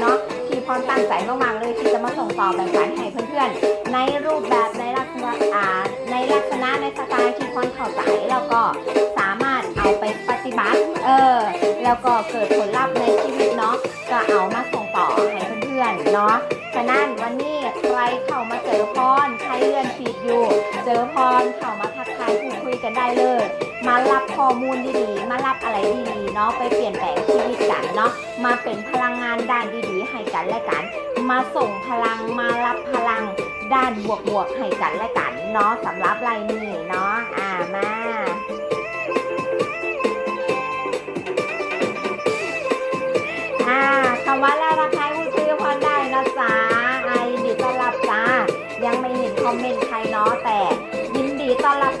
เนาะที่พรตั้งใจมากๆเลยที่จะมาส่งต่อแบ่งปันให้เพื่อนๆ ในรูปแบบในลักษณะอ่าในลักษณะในสไตล์ที่พรเข้าใจแล้วก็สามารถเอาไปปฏิบัติเออแล้วก็เกิดผลลัพธ์ในชีวิตเนาะก็เอามาส่งต่อให้เพื่อนๆเนาะฉะนั้นวันนี้ใครเข้ามาเจอพรใครเลื่อนฟีดอยู่ เจอพรเข้ามา พูดคุยกันได้เลย มารับข้อมูลดีๆ มารับอะไรดีๆเนาะไปเปลี่ยนแปลงชีวิตกันเนาะมาเป็นพลังงานด้านดีๆ ให้กันและกัน มาส่งพลังมารับพลังด้านบวกๆให้กันและกันเนาะสำหรับไรนี่เนาะอ่ามาอ่าคำว่าแล้วนะคะคุณซื้อพรได้นะจ๊ะไอดีต้อนรับจ้ายังไม่เห็นคอมเมนต์ใครเนาะแต่ยินดีต้อนรับ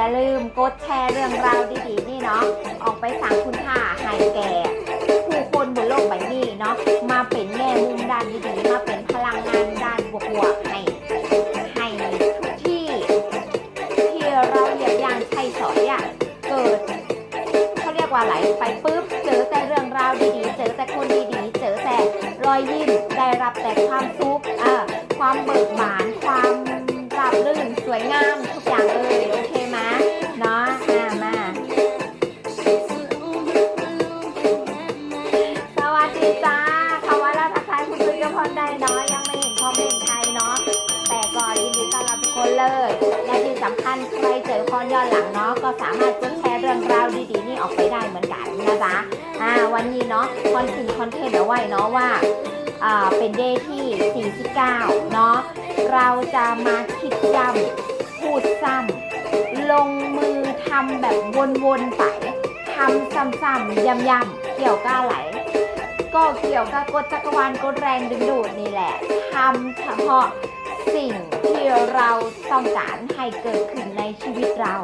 อย่าลืมกดแชร์เรื่องราวดีๆ นี่เนาะออกไปสั่งคุณค่าให้แก่ผู้คนบนโลกใบนี้เนาะมาเป็นแง่มุมด้านดีๆมาเป็นพลังงานด้านบวกๆให้ให้ทุกที่ ที่เราเหยียบย่างใช้สอยอะเกิดเขาเรียกว่าไหลไปปุ๊บเจอแต่เรื่องราวดีๆ เจอแต่คนดีๆ เจอแต่รอยยิ้มได้รับแต่ความสุขอ่าความเบิกบานความราบรื่นสวยงามทุกอย่างเลยโอเค เนาะอ่ามา สวัสดีจ้าคำว่าแล้วทักทายคุณตุ้ยกับพรได้เนาะยังไม่เห็นคอมเมนต์ใครเนาะ แต่ก็ยินดีต้อนรับทุกคนเลย และที่สำคัญใครเจอพรย้อนหลังเนาะ ก็สามารถกดแชร์เรื่องราวดีๆนี่ออกไปได้เหมือนกันนะจ๊ะอ่าวันนี้เนาะคอนถึงคอนเทนต์เอาไว้เนาะว่าอ่าเป็นเดย์ที่49เนาะ เราจะมาคิดย้ำพูดซ้ำ ทำแบบวนๆไปทำซ้ำๆย้ำๆเกี่ยวกับอะไรก็เกี่ยวกับกฎจักรวาลกฎแรงดึงดูดนี่แหละทำเฉพาะสิ่งที่เราต้องการให้เกิดขึ้นในชีวิตเรา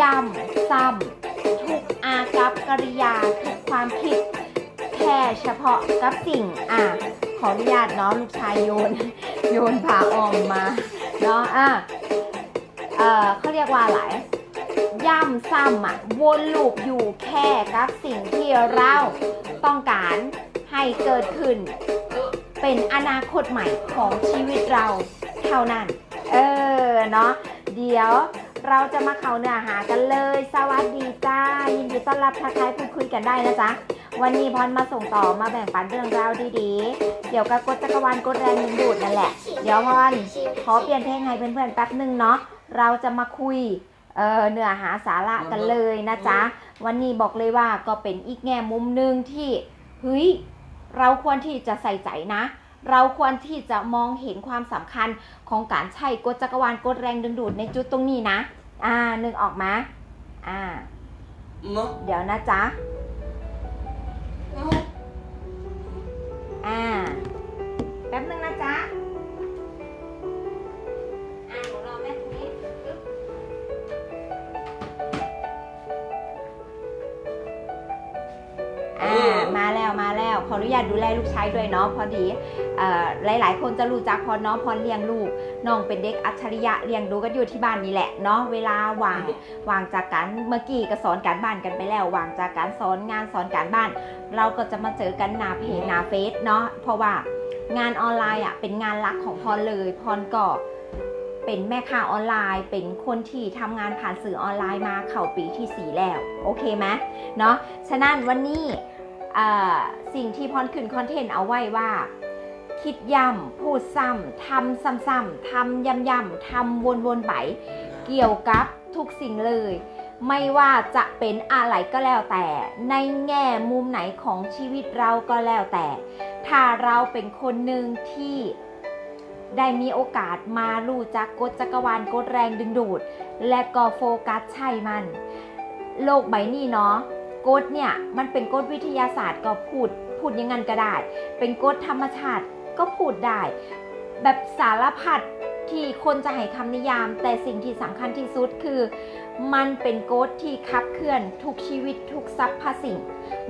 ย้ำซ้ำทุกอากับกริยาทุกความคิด แค่เฉพาะกับสิ่งอะขออนุญาตเนาะลูกชายโยน โยนผ่าออมมาเนาะอะเออเขาเรียกว่าอะไร ย่ำซ้ำอะวนลูปอยู่แค่กับสิ่งที่เราต้องการให้เกิดขึ้น เป็นอนาคตใหม่ของชีวิตเราเท่านั้น เออเนาะเดี๋ยวเราจะมาเข้าเนื้อหากันเลย สวัสดีจ้า ยินดีต้อนรับทักทายพูดคุยกันได้นะจ๊ะ วันนี้พรมาส่งต่อมาแบ่งปันเรื่องราวดีๆ เกี่ยวกับกฎจักรวาลกฎแรงดึงดูดนั่นแหละ เดี๋ยวพรขอเปลี่ยนเพลงให้เพื่อนๆแป๊บหนึ่งเนาะ เราจะมาคุย เออเนื้อหาสาระกันเลยนะจ๊ะ วันนี้บอกเลยว่าก็เป็นอีกแง่มุมหนึ่งที่เฮ้ยเราควรที่จะใส่ใจนะ เราควรที่จะมองเห็นความสำคัญของการใช้กฎจักรวาลกฎแรงดึงดูดในจุดตรงนี้นะ อ่านึกออกมาอ่าเนาะเดี๋ยวนะจ๊ะอ่า ชายด้วยเนาะพอดีเอ่อหลาย ๆ คนจะรู้จักพอเนาะพอเลี้ยงลูกน้องเป็นเด็กอัจฉริยะเลี้ยงดูกันอยู่ที่บ้านนี่แหละเนาะเวลาว่างวางจากการเมื่อกี้ก็สอนการบ้านกันไปแล้ววางจากการสอนงานสอนการบ้าน เราก็จะมาเจอกันหนาเพจหนาเฟซเนาะเพราะว่างานออนไลน์อะเป็นงานหลักของพรเลยพรก็เป็นแม่ค้าออนไลน์ เป็นคนที่ทำงานผ่านสื่อออนไลน์มาเข้าปีที่สี่แล้ว โอเคไหมเนาะฉะนั้นวันนี้เอ่อ สิ่งที่พรขึ้นคอนเทนต์เอาไว้ว่า คิดย้ำพูดซ้ำทำซ้ำๆทำย้ำๆทำวนๆไป เกี่ยวกับทุกสิ่งเลย ไม่ว่าจะเป็นอะไรก็แล้วแต่ ในแง่มุมไหนของชีวิตเราก็แล้วแต่ ถ้าเราเป็นคนหนึ่งที่ได้มีโอกาสมารู้จักกฎจักรวาลกฎแรงดึงดูด และก็โฟกัสใช่มัน โลกใบนี้เนาะ กฎเนี่ยมันเป็นกฎวิทยาศาสตร์ก็พูดพูดยังงั้นก็ได้ เป็นกฎธรรมชาติก็พูดได้ แบบสารพัดที่คนจะให้คำนิยาม แต่สิ่งที่สำคัญที่สุดคือ มันเป็นโกฎที่ขับเคลื่อนทุกชีวิตทุกทรัพย์สิ่ง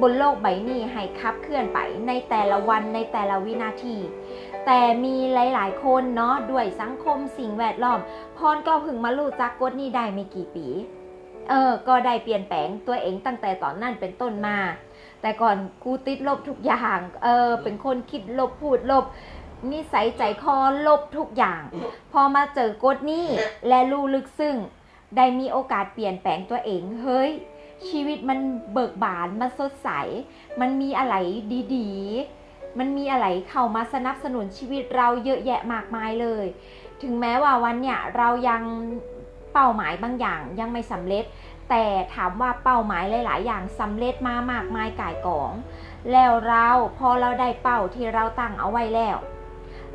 บนโลกใบนี้ให้ขับเคลื่อนไปในแต่ละวันในแต่ละวินาที แต่มีหลาย ๆ คนเนาะด้วยสังคมสิ่งแวดล้อมพรก็พึงมารู้จักกฎนี้ได้ไม่กี่ปี เออ ก็ได้เปลี่ยนแปลงตัวเองตั้งแต่ตอนนั้นเป็นต้นมา แต่ก่อนกูติดลบทุกอย่าง เออ เป็นคนคิดลบพูดลบนิสัยใจคอลบทุกอย่าง พอมาเจอกฎนี้และรู้ลึกซึ้งได้มีโอกาสเปลี่ยนแปลงตัวเอง เฮ้ย ชีวิตมันเบิกบาน มันสดใส มันมีอะไรดีๆ มันมีอะไรเข้ามาสนับสนุนชีวิตเราเยอะแยะมากมายเลย ถึงแม้ว่าวันเนี้ยเรายัง เป้าหมายบางอย่างยังไม่สำเร็จ แต่ถามว่าเป้าหมายหลาย ๆ อย่างสำเร็จมามากมายก่ายกอง แล้วเราพอเราได้เป้าที่เราตั้งเอาไว้แล้ว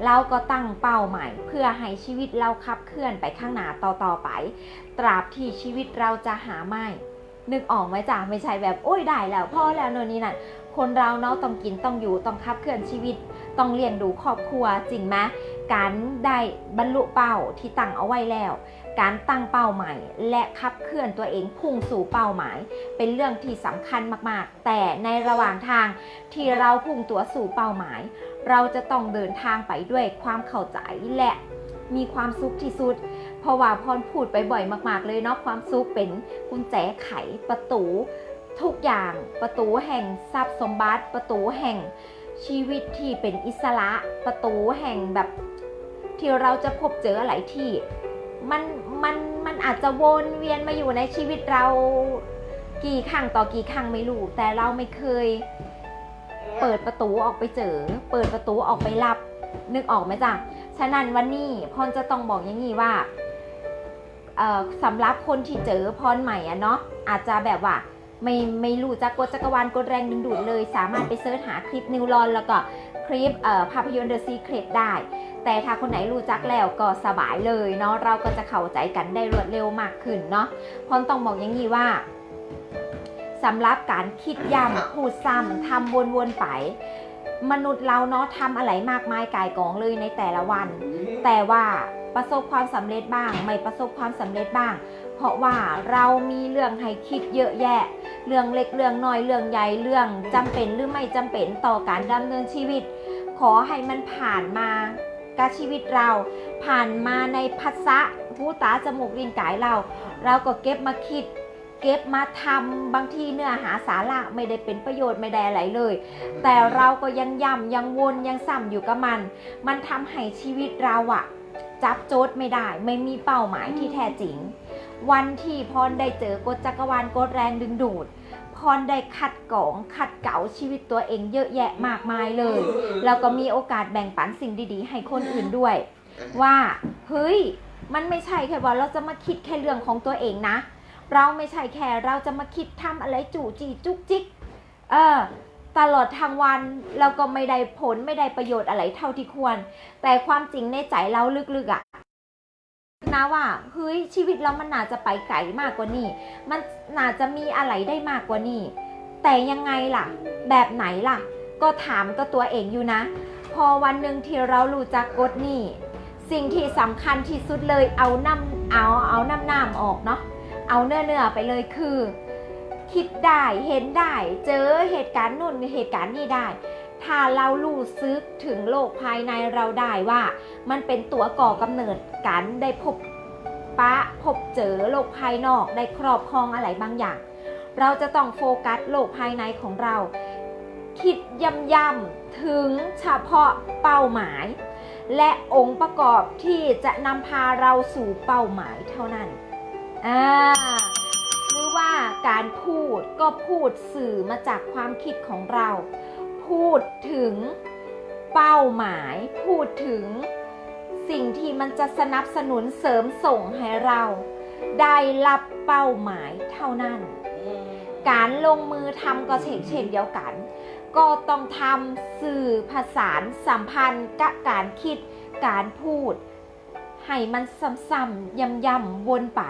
เราก็ตั้งเป้าหมายเพื่อให้ชีวิตเราขับเคลื่อนไปข้างหน้าต่อๆไป ตราบที่ชีวิตเราจะหาไม่นึกออกไหมจ้ะไม่ใช่แบบโอ้ยได้แล้วพอแล้วโน่นนี่นั่นคนเราเนาะต้องกินต้องอยู่ต้องขับเคลื่อนชีวิต ต้องเลี้ยงดูครอบครัวจริงไหมการได้บรรลุเป้าที่ตั้งเอาไว้แล้ว การตั้งเป้าหมายและขับเคลื่อนตัวเองพุ่งสู่เป้าหมาย เป็นเรื่องที่สำคัญมากๆ แต่ในระหว่างทางที่เราพุ่งตัวสู่เป้าหมาย เราจะต้องเดินทางไปด้วยความเข้าใจและมีความสุขที่สุด เพราะว่าพรพูดไปบ่อยมาก ๆ เลยเนาะความสุขเป็นกุญแจไขประตู ทุกอย่างประตูแห่งทรัพย์สมบัติ ประตูแห่งชีวิตที่เป็นอิสระประตูแห่งแบบที่เราจะพบเจออะไรที่ มันมันมันอาจจะวนเวียนมาอยู่ในชีวิตเรากี่ครั้งต่อกี่ครั้งไม่รู้แต่เราไม่เคย เปิดประตูออกไปเจอ เปิดประตูออกไปรับ นึกออกไหมจ๊ะฉะนั้นวันนี้พรจะต้องบอกอย่างนี้ว่าสำหรับคนที่เจอพรใหม่อะเนาะอาจจะแบบว่าไม่ไม่รู้จักกจักรวาลกฎแรงดึงดูดเลย สามารถไปเสิร์ชหาคลิปนิวรอนแล้วก็คลิปภาพยนตร์ The Secret ได้ แต่ถ้าคนไหนรู้จักแล้วก็สบายเลยเนาะเราก็จะเข้าใจกันได้รวดเร็วมากขึ้นเนาะพรต้องบอกอย่างนี้ว่าสำหรับการคิดย้ำพูดซ้ำทำวนๆไป มนุษย์เราเนาะทำอะไรมากมายกายกองเลยในแต่ละวัน แต่ว่าประสบความสำเร็จบ้าง ไม่ประสบความสำเร็จบ้าง เพราะว่าเรามีเรื่องให้คิดเยอะแยะ เรื่องเล็กเรื่องน้อยเรื่องใหญ่เรื่องจำเป็นหรือไม่จำเป็นต่อการดำเนินชีวิต ขอให้มันผ่านมา กับชีวิตเรา ผ่านมาในพัสะหูตาจมูกลิ้นกายเรา เราก็เก็บมาคิด เก็บมาทำบางทีเนื้อหาสาระไม่ได้เป็นประโยชน์ไม่ได้อะไรเลย แต่เราก็ยังย่ำยังวนยังซ้ำอยู่กับมัน มันทำให้ชีวิตเราอะจับโจทย์ไม่ได้ ไม่มีเป้าหมายที่แท้จริง วันที่พรได้เจอกฎจักรวาลกฎแรงดึงดูด พรได้คัดกรองคัดเก๋าชีวิตตัวเองเยอะแยะมากมายเลย แล้วก็มีโอกาสแบ่งปันสิ่งดีๆ ให้คนอื่นด้วย ว่าเฮ้ยมันไม่ใช่แค่ว่าเราจะมาคิดแค่เรื่องของตัวเองนะ เราไม่ใช่แค่เราจะมาคิดทำอะไรจู่จีจุกจิกเออตลอดทางวันเราก็ไม่ได้ผลไม่ได้ประโยชน์อะไรเท่าที่ควร แต่ความจริงในใจเราลึกๆอะ นะว่าเฮ้ยชีวิตเรามันน่าจะไปไกลมากกว่านี้ มันน่าจะมีอะไรได้มากกว่านี้ แต่ยังไงล่ะ แบบไหนล่ะ ก็ถามก็ตัวเองอยู่นะ พอวันหนึ่งที่เรารู้จักกฎนี่ สิ่งที่สำคัญที่สุดเลยเอาน้ำเอาเอาน้ำน้ำออกเนาะเอาเนื้อเนื้อไปเลยคือ คิดได้เห็นได้ เจอเหตุการณ์นู่นเหตุการณ์นี่ได้ ถ้าเรารู้ซึกถึงโลกภายในเราได้ว่า มันเป็นตัวก่อกำเนิดการได้พบปะพบเจอโลกภายนอกได้ครอบครองอะไรบางอย่าง เราจะต้องโฟกัสโลกภายในของเรา คิดย่ำย่ำๆถึงเฉพาะเป้าหมาย และองค์ประกอบที่จะนำพาเราสู่เป้าหมายเท่านั้นอ่าหรือว่าการพูดก็พูดสื่อมาจากความคิดของเรา พูดถึงเป้าหมาย พูดถึงสิ่งที่มันจะสนับสนุนเสริมส่งให้เรา ได้รับเป้าหมายเท่านั้น การลงมือทำก็เช่นเช่นเดียวกัน ก็ต้องทำสื่อผสานสัมพันธ์กับการคิดการพูด ให้มันซ้ำๆย้ำๆวนไป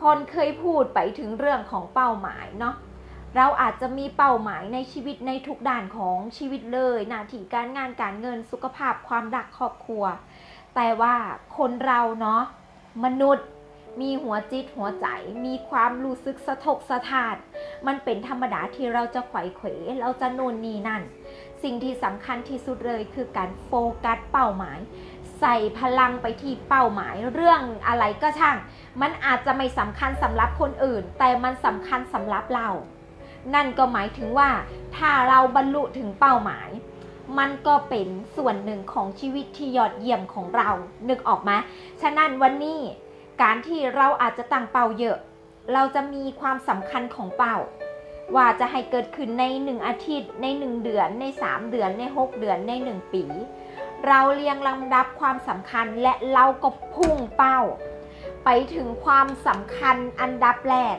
พรเคยพูดไปถึงเรื่องของเป้าหมายเนาะ เราอาจจะมีเป้าหมายในชีวิตในทุกด้านของชีวิตเลยหน้าที่การงานการเงินสุขภาพความรักครอบครัว แต่ว่าคนเราเนาะมนุษย์มีหัวจิตหัวใจ มีความรู้สึกสะทกสะท้าน มันเป็นธรรมดาที่เราจะไขว่เขวเราจะโน่นนี่นั่น สิ่งที่สำคัญที่สุดเลยคือการโฟกัสเป้าหมาย ใส่พลังไปที่เป้าหมาย เรื่องอะไรก็ช่าง มันอาจจะไม่สำคัญสำหรับคนอื่น แต่มันสำคัญสำหรับเรา นั่นก็หมายถึงว่า ถ้าเราบรรลุถึงเป้าหมาย มันก็เป็นส่วนหนึ่งของชีวิตที่ยอดเยี่ยมของเรา นึกออกไหมฉะนั้นวันนี้การที่เราอาจจะตั้งเป้าเยอะ เราจะมีความสำคัญของเป้า ว่าจะให้เกิดขึ้นใน 1 อาทิตย์ ใน 1 เดือน ใน 3 เดือน ใน 6 เดือน ใน 1 ปี เราเรียงลำดับความสำคัญและเราก็พุ่งเป้า ไปถึงความสำคัญอันดับแรก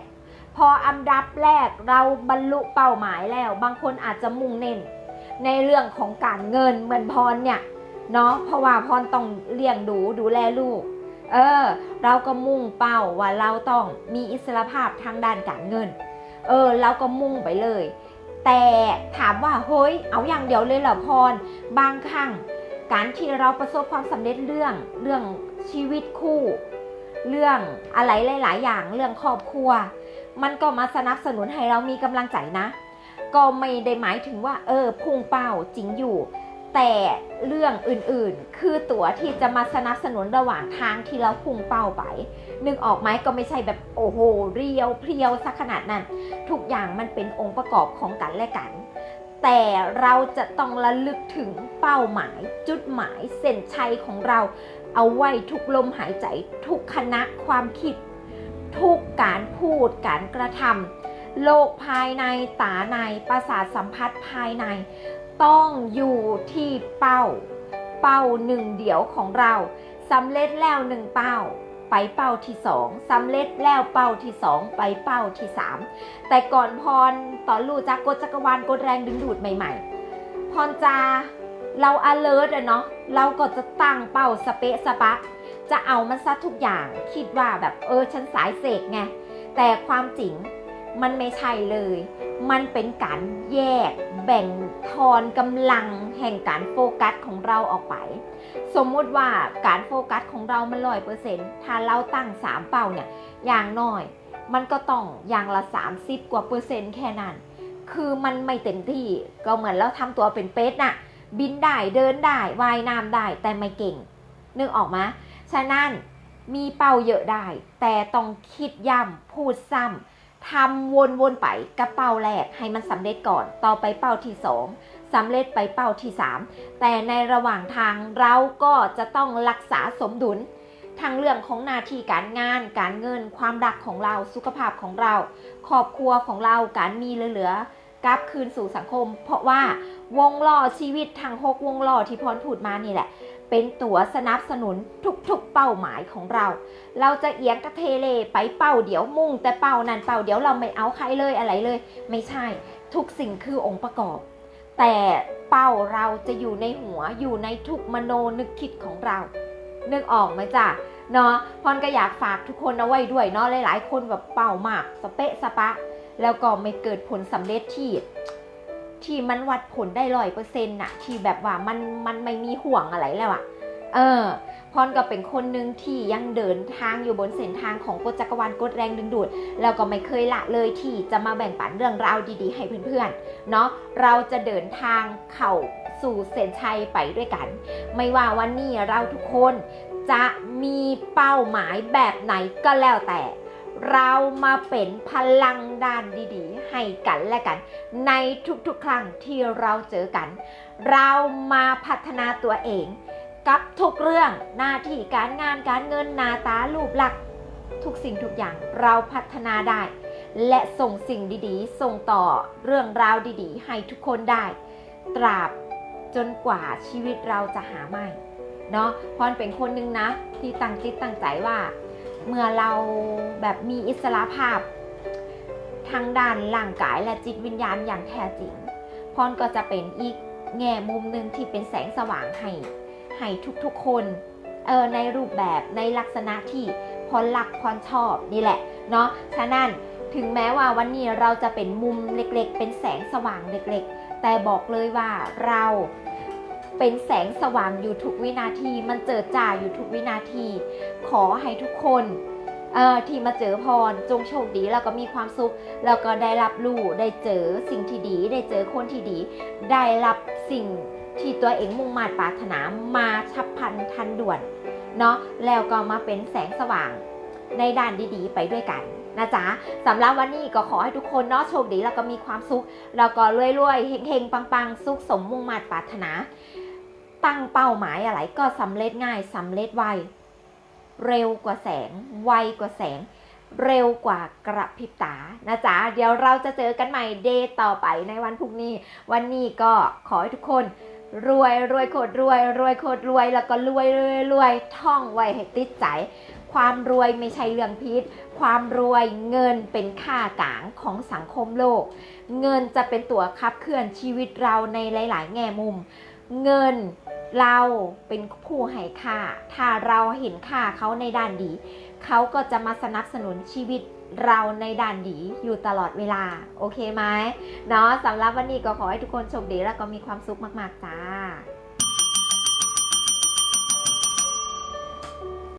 พออันดับแรกเราบรรลุเป้าหมายแล้ว บางคนอาจจะมุ่งเน้นในเรื่องของการเงินเหมือนพรเนี่ยเนาะเพราะว่าพรต้องเลี้ยงดูดูแลลูก เออ เราก็มุ่งเป้าว่าเราต้องมีอิสรภาพทางด้านการเงิน เออ เราก็มุ่งไปเลย แต่ถามว่าเฮ้ยเอาอย่างเดียวเลยเหรอพร บางครั้งการที่เราประสบความสำเร็จเรื่องเรื่องชีวิตคู่ เรื่องอะไรหลาย ๆ อย่างเรื่องครอบครัว มันก็มาสนับสนุนให้เรามีกำลังใจนะ ก็ไม่ได้หมายถึงว่า เออพุ่งเป้าจริงอยู่ แต่เรื่องอื่นๆ คือตัวที่จะมาสนับสนุนระหว่างทางที่เราพุ่งเป้าไปนึกออกไหมก็ไม่ใช่แบบโอ้โหเรียวเพรียวสักขนาดนั้น ทุกอย่างมันเป็นองค์ประกอบของกันและกัน แต่เราจะต้องระลึกถึงเป้าหมาย จุดหมายเส้นชัยของเรา เอาไว้ทุกลมหายใจทุกคณะความคิด ทุกการพูดการกระทำโลกภายในตาในประสาทสัมผัสภายใน ต้องอยู่ที่เป้า เป้าหนึ่งเดียวของเราสำเร็จแล้วหนึ่งเป้าไปเป้าที่สองสำเร็จแล้วเป้าที่สองไปเป้าที่สามแต่ก่อนพรตอนรู้จักกฎจักรวาลกฎแรงดึงดูดใหม่ๆ พรจะเรา alert อะเนาะเราก็จะตั้งเป้าสเปะสปะ จะเอามันซะทุกอย่างคิดว่าแบบเออฉันสายเสกไง แต่ความจริงมันไม่ใช่เลย มันเป็นการแยกแบ่งทอนกำลังแห่งการโฟกัสของเราออกไป สมมุติว่าการโฟกัสของเรามันร้อยเปอร์เซ็นต์ถ้าเราตั้ง3เป้าเนี่ย อย่างน้อย มันก็ต้องอย่างละ 30 กว่าเปอร์เซ็นต์แค่นั้น คือมันไม่เต็มที่ก็เหมือนเราทำตัวเป็นเป็ดน่ะ บินได้เดินได้ว่ายน้ำได้แต่ไม่เก่ง นึกออกไหม ฉะนั้นมีเป้าเยอะได้ แต่ต้องคิดย้ำพูดซ้ำทำวนๆไปกับเป้าแรกให้มันสำเร็จก่อน ต่อไปเป้าที่สองสำเร็จไปเป้าที่ 3 แต่ในระหว่างทางเราก็จะต้องรักษาสมดุล ทั้งเรื่องของหน้าที่การงาน การเงิน ความรักของเรา สุขภาพของเรา ครอบครัวของเรา การมีเหลือๆกลับคืนสู่สังคม เพราะว่าวงล้อชีวิตทางหกวงล้อที่พรพูดมานี่แหละ เป็นตัวสนับสนุนทุกๆเป้าหมายของเรา เราจะเอียงกระเทเลไปเป้าเดี๋ยวมุ่ง แต่เป้านั้นเป้าเดี๋ยวเราไม่เอาใครเลยอะไรเลย ไม่ใช่ ทุกสิ่งคือองค์ประกอบ แต่เป้าเราจะอยู่ในหัวอยู่ในทุกมโนนึกคิดของเรา นึกออกไหมจ้ะเนาะพรก็อยากฝากทุกคนเอาไว้ด้วยเนาะหลายๆ คนแบบเป้ามากสเปะสปะ แล้วก็ไม่เกิดผลสำเร็จที่ ที่มันวัดผลได้ร้อยเปอร์เซ็นต์น่ะที่แบบว่ามันมันไม่มีห่วงอะไรแล้วอะเออพรก็เป็นคนหนึ่งที่ยังเดินทางอยู่บนเส้นทางของกฎจักรวาลกฎแรงดึงดูด แล้วก็ไม่เคยละเลยที่จะมาแบ่งปันเรื่องราวดีๆ ให้เพื่อนๆเนาะเราจะเดินทางเข้าสู่เส้นชัยไปด้วยกัน ไม่ว่าวันนี้เราทุกคนจะมีเป้าหมายแบบไหนก็แล้วแต่ เรามาเป็นพลังด้านดีๆ ให้กันและกัน ในทุกๆครั้งที่เราเจอกัน เรามาพัฒนาตัวเอง กับทุกเรื่องหน้าที่การงานการเงินหนาตารูปลักษณ์ทุกสิ่งทุกอย่างเราพัฒนาได้ และส่งสิ่งดีๆ ส่งต่อเรื่องราวดีๆ ให้ทุกคนได้ ตราบจนกว่าชีวิตเราจะหาไม่เนาะพรเป็นคนหนึ่งนะ ที่ตั้งจิตตั้งใจว่า เมื่อเราแบบมีอิสระภาพ ทางด้านร่างกายและจิตวิญญาณอย่างแท้จริงพรก็จะเป็นอีกแง่มุมหนึ่งที่เป็นแสงสว่างให้ให้ทุกๆคนเออในรูปแบบในลักษณะที่พรรักพรชอบนี่แหละเนาะฉะนั้นถึงแม้ว่าวันนี้เราจะเป็นมุมเล็กๆ เป็นแสงสว่างเล็กๆ แต่บอกเลยว่าเราเป็นแสงสว่างอยู่ทุกวินาที มันเจิดจ่าอยู่ทุกวินาที ขอให้ทุก คนที่มาเจอพรจงโชคดีแล้วก็มีความสุขแล้วก็ได้รับรู้ได้เจอสิ่งที่ดี ได้เจอคนที่ดี ได้รับสิ่งที่ตัวเองมุ่งมา่ปรารถนามาฉับพลันทันด่วนเนาะแล้วก็มาเป็นแสงสว่างในด้านดีๆ ไปด้วยกันนะจ๊ะสำหรับวันนี้ก็ขอให้ทุกคนเนาะโชคดีแล้วก็มีความสุข แล้วก็รวยๆเฮงๆปังๆ สุขสมมุ่งมา่ปรารถนา ตั้งเป้าหมายอะไรก็สำเร็จง่ายสำเร็จไว เร็วกว่าแสง ไวกว่าแสง เร็วกว่ากระพริบตานะจ๊ะ เดี๋ยวเราจะเจอกันใหม่เดย์ต่อไปในวันพรุ่งนี้ วันนี้ก็ขอให้ทุกคนรวยรวยโคตรรวย รวยโคตรรวย แล้วก็รวยรวยรวยท่องไว้ให้ติดใจ ความรวยไม่ใช่เรื่องพิษ ความรวยเงินเป็นค่ากลางของสังคมโลก เงินจะเป็นตัวขับเคลื่อนชีวิตเราในหลาย ๆ แง่มุม เงินเราเป็นผู้ให้ค่า ถ้าเราเห็นค่าเขาในด้านดี เขาก็จะมาสนับสนุนชีวิตเราในด้านดีอยู่ตลอดเวลา โอเคไหมเนาะสำหรับวันนี้ก็ขอให้ทุกคนโชคดีแล้วก็มีความสุขมาก ๆ จ้า